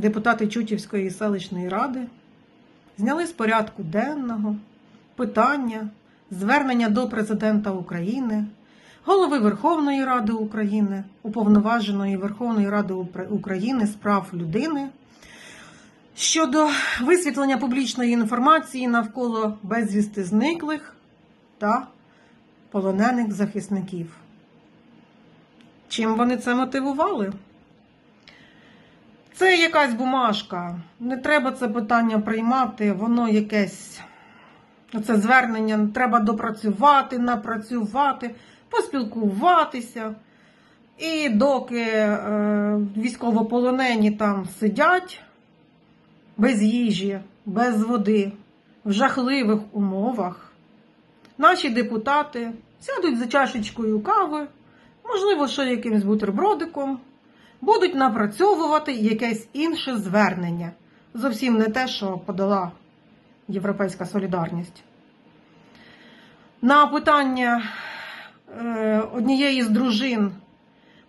депутати Чутівської селищної ради зняли з порядку денного питання звернення до президента України, голови Верховної Ради України, уповноваженої Верховної Ради України з прав людини щодо висвітлення публічної інформації навколо безвісти зниклих та полонених захисників. Чим вони це мотивували? Це якась бумажка. Не треба це питання приймати, воно якесь. Це звернення треба допрацювати, напрацювати, поспілкуватися. І доки е, військовополонені там сидять без їжі, без води, в жахливих умовах, наші депутати сядуть за чашечкою кави, можливо, ще якимсь бутербродиком, будуть напрацьовувати якесь інше звернення. Зовсім не те, що подала Європейська солідарність. На питання е, однієї з дружин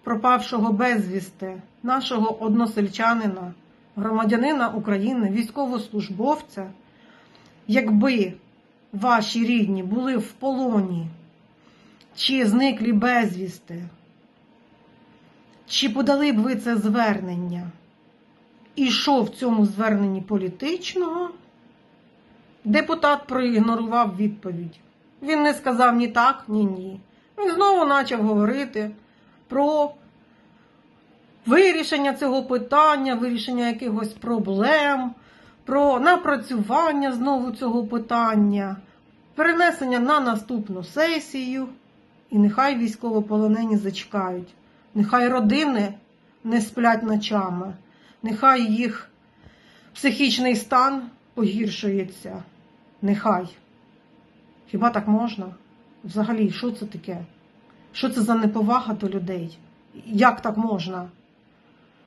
пропавшого безвісти, нашого односельчанина, громадянина України, військовослужбовця, якби ваші рідні були в полоні чи зниклі безвісти, чи подали б ви це звернення? І що в цьому зверненні політичного? Депутат проігнорував відповідь. Він не сказав ні так, ні ні. Він знову почав говорити про вирішення цього питання, вирішення якихось проблем, про напрацювання знову цього питання, перенесення на наступну сесію. І нехай військовополонені зачекають. Нехай родини не сплять ночами, нехай їх психічний стан погіршується. Нехай. Хіба так можна? Взагалі, що це таке? Що це за неповага до людей? Як так можна?